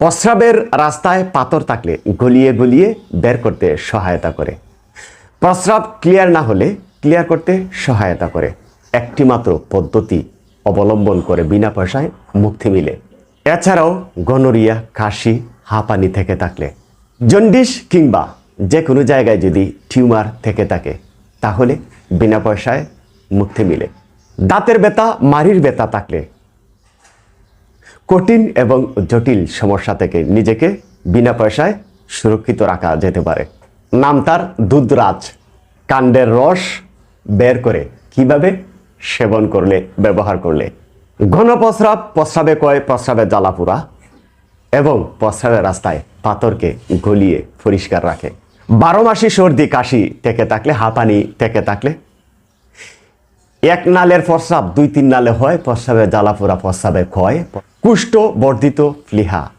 প্রস্রাবের রাস্তায় পাথর থাকলে গলিয়ে গলিয়ে বের করতে সহায়তা করে। প্রস্রাব ক্লিয়ার না হলে ক্লিয়ার করতে সহায়তা করে। একটি মাত্র পদ্ধতি অবলম্বন করে বিনা পয়সায় মুক্তি মিলে। এছাড়াও গনোরিয়া, কাশি, হাঁপানি থেকে থাকলে। জন্ডিস কিংবা যে কোনো জায়গায় যদি টিউমার থেকে থাকে, তাহলে বিনা পয়সায় মুক্তি মিলে। দাঁতের ব্যথা মারির ব্যথা থাকলে কঠিন এবং জটিল সমস্যা থেকে নিজেকে বিনা পয়সায় সুরক্ষিত রাখা যেতে পারে। নাম তার দুধরাজ কাণ্ডের রস বের করে কীভাবে সেবন করলে, ব্যবহার করলে। ঘন প্রস্রাব, প্রস্রাবে কয়, প্রস্রাবে জ্বালাপুরা এবং প্রস্রাবের রাস্তায় পাথরকে গলিয়ে পরিষ্কার রাখে। বারো মাসি সর্দি, কাশি থেকে থাকলে, হাঁপানি থেকে থাকলে এক নালের প্রস্রাব, দুই, তিন নালে হয়, প্রস্রাবে জ্বালাপোড়া, প্রস্রাবে ক্ষয়। কুষ্ঠ বর্ধিত ফ্লিহা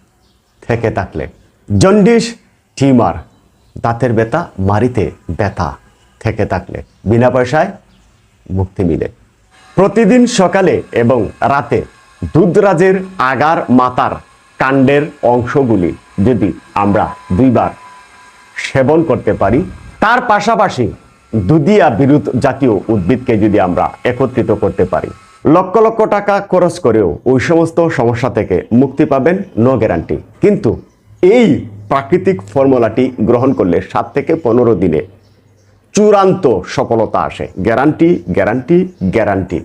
থেকে থাকলে। জন্ডিস টিউমার, দাঁতের ব্যথা মারিতে ব্যথা থেকে থাকলে। বিনা পয়সায় মুক্তি মিলে। প্রতিদিন সকালে এবং রাতে দুধরাজের আগার মাতার কাণ্ডের অংশগুলি যদি আমরা দুইবার সেবন করতে পারি, তার পাশাপাশি দুধিয়া বিরুদ্ধ জাতীয় উদ্ভিদকে যদি আমরা একত্রিত করতে পারি, লক্ষ লক্ষ টাকা খরচ করেও ওই সমস্ত সমস্যা থেকে মুক্তি পাবেন নো গ্যারান্টি কিন্তু এই প্রাকৃতিক ফর্মুলাটি গ্রহণ করলে সাত থেকে পনেরো দিনে চূড়ান্ত সফলতা আসে। Guarantee guarantee guarantee.